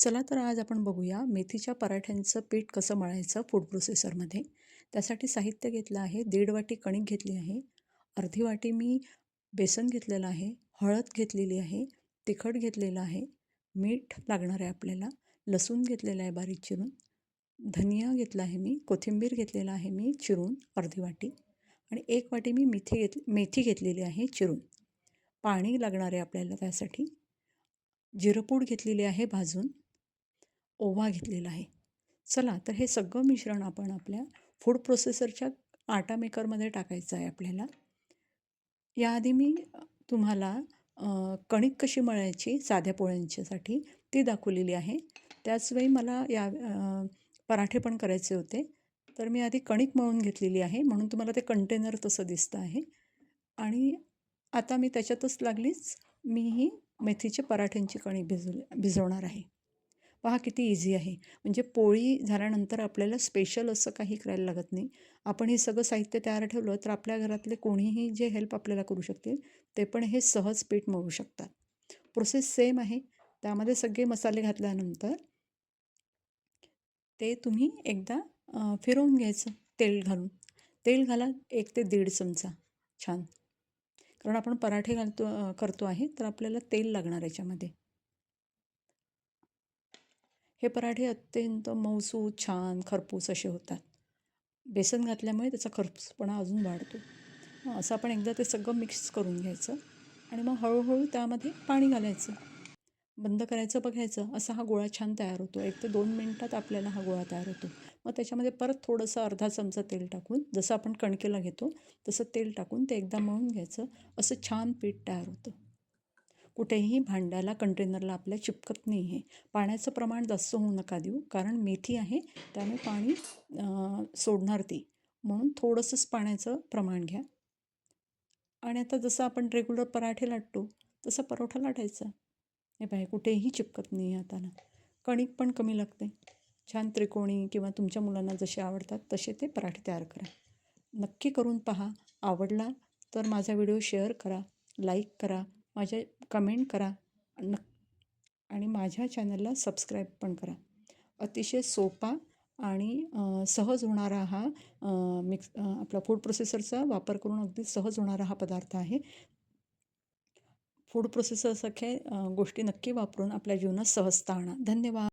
चला तर आज आपण बघूया मेथीच्या पराठ्यांचं पीठ कसं मळायचं फूड प्रोसेसरमध्ये त्यासाठी साहित्य घेतलं आहे दीड वाटी कणिक घेतली आहे अर्धी वाटी मी बेसन घेतलेलं आहे हळद घेतलेली आहे तिखट घेतलेलं आहे मीठ लागणार आहे आपल्याला लसूण घेतलेलं आहे बारीक चिरून धनिया घेतला आहे मी कोथिंबीर घेतलेला आहे मी चिरून अर्धी वाटी आणि एक वाटी मी मेथी घेत मेथी घेतलेली आहे चिरून. पाणी लागणार आहे आपल्याला त्यासाठी. जिरपूड घेतलेली आहे भाजून ओवा घेतलेला आहे. चला तर हे सगळं मिश्रण आपण आपल्या फूड प्रोसेसरच्या आटा मेकरमध्ये टाकायचं आहे आपल्याला. याआधी मी तुम्हाला कणिक कशी मळायची साध्या पोळ्यांच्यासाठी ती दाखवलेली आहे. त्याचवेळी मला या पराठे पण करायचे होते. तर मी आधी कणिक मळून घेतलेली आहे म्हणून तुम्हाला ते कंटेनर तसं दिसतं आहे. आणि आता मी त्याच्यातच लागलीच मी ही मेथीच्या पराठ्यांची कणिक भिजवली भिजवणार आहे. पहा किती इझी आहे. म्हणजे पोळी झाल्यानंतर आपल्याला स्पेशल असं काही करायला लागत नाही. आपण हे सगळं साहित्य तयार ठेवलं तर आपल्या घरातले कोणीही जे हेल्प आपल्याला करू शकतील ते पण हे सहज पीठ मळू शकतात. प्रोसेस सेम आहे. त्यामध्ये सगळे मसाले घातल्यानंतर ते तुम्ही एकदा फिरवून घ्यायचं तेल घालून. तेल घाला एक ते दीड चमचा. छान. कारण आपण पराठे घालतो करतो आहे तर आपल्याला तेल लागणार याच्यामध्ये. हे पराठे अत्यंत मऊसू छान खरपूस असे होतात. बेसन घातल्यामुळे त्याचा खरपूसपणा अजून वाढतो. असं आपण एकदा ते सगळं मिक्स करून घ्यायचं आणि मग हळूहळू त्यामध्ये पाणी घालायचं. बंद करायचं बघायचं असा हा गोळा छान तयार होतो. एक ते दोन मिनटात आपल्याला हा गोळा तयार होतो. मग त्याच्यामध्ये परत थोडंसं अर्धा चमचा तेल टाकून जसं आपण कणकेला घेतो तसं तेल टाकून ते एकदा मळून घ्यायचं. असं छान पीठ तयार होतं. कुठेही भांड्याला कंटेनरला आपल्या चिपकत नाही आहे पाण्याचं प्रमाण जास्त होऊ नका देऊ कारण मेथी आहे त्यामुळे पाणी सोडणार ती. म्हणून थोडंसंच पाण्याचं प्रमाण घ्या. आणि आता जसं आपण रेग्युलर पराठे लाटतो तसं परोठा लाटायचा. हे बाय कुठेही चिपकत नाही हाताला. कणिक पण कमी लागते. छान त्रिकोणी किंवा तुमच्या मुलांना जसे आवडतात तसे ते पराठे तयार करा. नक्की करून पहा. आवडला तर माझा व्हिडिओ शेअर करा लाईक करा. माझ्या कमेंट करा. न आणि माझ्या चॅनलला सबस्क्राईब पण करा. अतिशय सोपा आणि सहज होणारा हा मिक्स आपला फूड प्रोसेसरचा वापर करून अगदी सहज होणारा हा पदार्थ आहे. फूड प्रोसेसरसारख्या गोष्टी नक्की वापरून आपल्या जीवनात सहजता आणा. धन्यवाद.